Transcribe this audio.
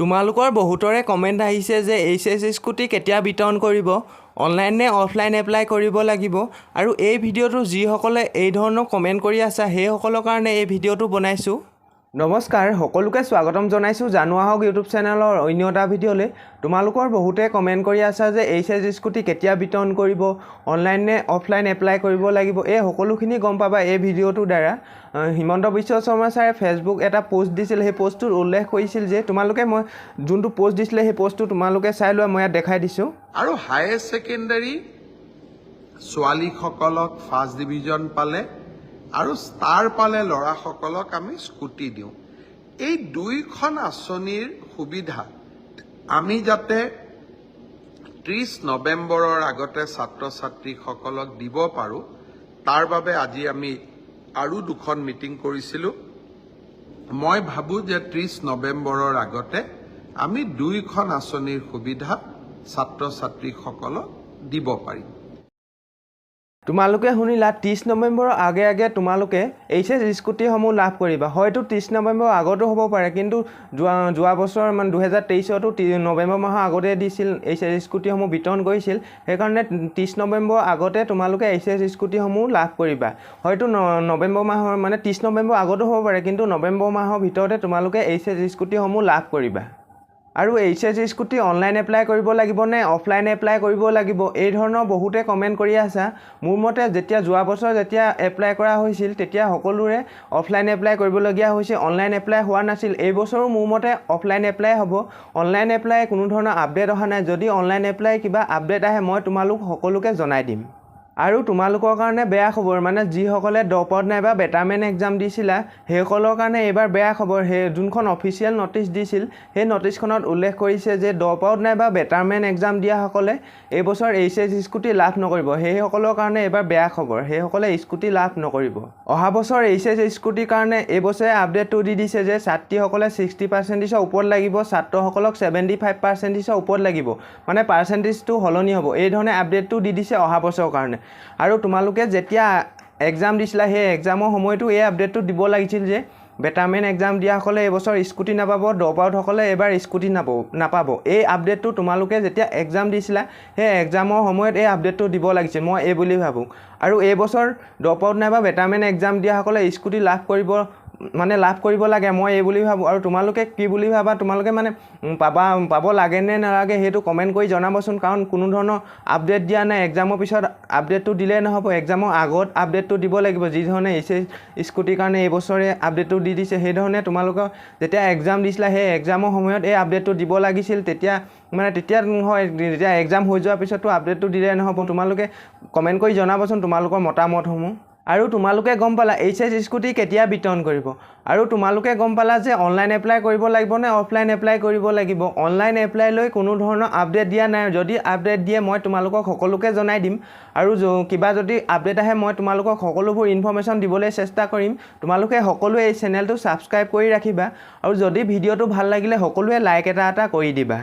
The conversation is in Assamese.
তোমালোকৰ বহুতৰে কমেণ্ট আহিছে যে এইচ এছ স্কুটি কেতিয়া বিতৰণ কৰিব? অনলাইন নে অফলাইন এপ্লাই কৰিব লাগিব? আৰু এই ভিডিঅ'টো যিসকলে এই ধৰণৰ কমেণ্ট কৰি আছা সেইসকলৰ কাৰণে এই ভিডিঅ'টো বনাইছোঁ। নমস্কাৰ সকলোকে স্বাগতম জনাইছোঁ জানো আহক ইউটিউব চেনেলৰ অন্য এটা ভিডিঅ'লৈ। তোমালোকৰ বহুতে কমেণ্ট কৰি আছা যে এইচ এছ স্কুটি কেতিয়া বিতৰণ কৰিব অনলাইন নে অফলাইন এপ্লাই কৰিব লাগিব এই সকলোখিনি গম পাবা এই ভিডিঅ'টোৰ দ্বাৰা। হিমন্ত বিশ্ব শৰ্মা ছাৰে ফেচবুক এটা পষ্ট দিছিল সেই পষ্টটোত উল্লেখ কৰিছিল যে তোমালোকে মই যোনটো পষ্ট দিছিলে সেই পষ্টটো তোমালোকে চাই লোৱা মই ইয়াত দেখাই দিছোঁ। আৰু হায়াৰ ছেকেণ্ডাৰী ছোৱালীসকলক ফাৰ্ষ্ট ডিভিজন পালে। আৰু ষ্টাৰ পালে ল'ৰাসকলক আমি স্কুটি দিওঁ। এই দুইখন আঁচনিৰ সুবিধা আমি যাতে ত্ৰিছ নৱেম্বৰৰ আগতে ছাত্ৰ ছাত্ৰীসকলক দিব পাৰোঁ তাৰ বাবে আজি আমি আৰু দুখন মিটিং কৰিছিলোঁ। মই ভাবোঁ যে ত্ৰিছ নৱেম্বৰৰ আগতে আমি দুইখন আঁচনিৰ সুবিধা ছাত্ৰ ছাত্ৰীসকলক দিব পাৰিম। তোমালোকে শুনিলা ত্ৰিছ নৱেম্বৰৰ আগে আগে তোমালোকে এইচ এছ স্কুটিসমূহ লাভ কৰিবা। হয়তো ত্ৰিছ নৱেম্বৰৰ আগতো হ'ব পাৰে কিন্তু যোৱা যোৱা বছৰ মানে দুহেজাৰ তেইছতো নৱেম্বৰ মাহৰ আগতে দিছিল এইচ এছ স্কুটিসমূহ বিতৰণ কৰিছিল। সেইকাৰণে ত্ৰিছ নৱেম্বৰৰ আগতে তোমালোকে এইচ এছ স্কুটিসমূহ লাভ কৰিবা। হয়তো নৱেম্বৰ মাহৰ মানে ত্ৰিছ নৱেম্বৰৰ আগতো হ'ব পাৰে কিন্তু নৱেম্বৰ মাহৰ ভিতৰতে তোমালোকে এইচ এছ স্কুটিসমূহ লাভ কৰিবা। আৰু H S scooty online apply কৰিব লাগিব নে অফলাইন এপ্লাই কৰিব লাগিব? এই ধৰণৰ বহুতে কমেণ্ট কৰি আছা। মোৰ মতে যেতিয়া যোৱা বছৰ যেতিয়া এপ্লাই কৰা হৈছিল তেতিয়া সকলোৰে অফলাইন এপ্লাই কৰিবলগীয়া হৈছিল অনলাইন এপ্লাই হোৱা নাছিল। এই বছৰো মোৰ মতে অফলাইন এপ্লাই হ'ব। অনলাইন এপ্লাই কোনো ধৰণৰ আপডেট অহা নাই। যদি অনলাইন এপ্লাই কিবা আপডেট আহে মই তোমালোক সকলোকে জনাই দিম। আৰু তোমালোকৰ কাৰণে বেয়া খবৰ মানে যিসকলে ড্ৰপ আউট নাইবা বেটাৰমেণ্ট এক্সাম দিছিলা সেইসকলৰ কাৰণে এইবাৰ বেয়া খবৰ। সেই যোনখন অফিচিয়েল ন'টিচ দিছিল সেই ন'টিচখনত উল্লেখ কৰিছে যে আউট নাইবা বেটাৰমেণ্ট এক্সাম দিয়াসকলে এইবছৰ এইচ এছ স্কুটি লাভ নকৰিব। সেইসকলৰ কাৰণে এইবাৰ বেয়া খবৰ। সেইসকলে স্কুটি লাভ নকৰিব। অহা বছৰ এইচ এছ স্কুটিৰ কাৰণে এইবছৰে আপডেটটো দি দিছে যে ছাত্ৰীসকলে ছিক্সটি পাৰ্চেণ্টেজৰ ওপৰত লাগিব ছাত্ৰসকলক ছেভেণ্টি ফাইভ পাৰ্চেণ্টেজৰ ওপৰত লাগিব। মানে পাৰ্চেণ্টেজটো সলনি হ'ব। এই ধৰণে আপডেটটো দি দিছে অহা বছৰৰ কাৰণে। আৰু তোমালোকে যেতিয়া এক্সাম দিছিলা সেই এক্সামৰ সময়তো এই আপডেটটো দিব লাগিছিল যে বেটাৰমেণ্ট এক্সাম দিয়াসকলে এইবছৰ স্কুটি নাপাব ড্ৰপ আউটসকলে এইবাৰ স্কুটি নাপাব নাপাব। এই আপডেটটো তোমালোকে যেতিয়া এক্সাম দিছিলা সেই এক্সামৰ সময়ত এই আপডেটটো দিব লাগিছিল মই এই বুলি ভাবোঁ। আৰু এইবছৰ ড্ৰপ আউট নাইবা বেটাৰমেণ্ট এক্সাম দিয়াসকলে স্কুটি লাভ কৰিব মানে লাভ কৰিব লাগে। মই এই বুলি ভাবোঁ। আৰু তোমালোকে কি বুলি ভাবা? তোমালোকে মানে পাবা, পাব লাগে নে নালাগে সেইটো কমেণ্ট কৰি জনাবচোন। কাৰণ কোনো ধৰণৰ আপডেট দিয়া নাই। এক্সামৰ পিছত আপডেটটো দিলেই নহ'ব। এক্সামৰ আগত আপডেটটো দিব লাগিব। যিধৰণে এইচ এছ স্কুটিৰ কাৰণে এইবছৰে আপডেটটো দি দিছে সেইধৰণে তোমালোকৰ যেতিয়া এক্সাম দিছিলা, সেই এক্সামৰ সময়ত এই আপডেটটো দিব লাগিছিল। তেতিয়া মানে তেতিয়া হয় যেতিয়া এক্সাম হৈ যোৱাৰ পিছতো আপডেটটো দিলে নহ'ব। তোমালোকে কমেণ্ট কৰি জনাবচোন তোমালোকৰ মতামতসমূহ। আৰু তোমালোকে গম পালা এইচ এছ স্কুটি কেতিয়া বিতৰণ কৰিব? আৰু তোমালোকে গম পালা যে অনলাইন এপ্লাই কৰিব লাগিব নে অফলাইন এপ্লাই কৰিব লাগিব? অনলাইন এপ্লাই লৈ কোনো ধৰণৰ আপডেট দিয়া নাই। যদি আপডেট দিয়ে মই তোমালোকক সকলোকে জনাই দিম। আৰু কিবা যদি আপডেট আহে মই তোমালোকক সকলোবোৰ ইনফৰ্মেশ্যন দিবলৈ চেষ্টা কৰিম। তোমালোকে সকলোৱে এই চেনেলটো ছাবস্ক্ৰাইব কৰি ৰাখিবা। আৰু যদি ভিডিঅ'টো ভাল লাগিলে সকলোৱে লাইক এটা এটা কৰি দিবা।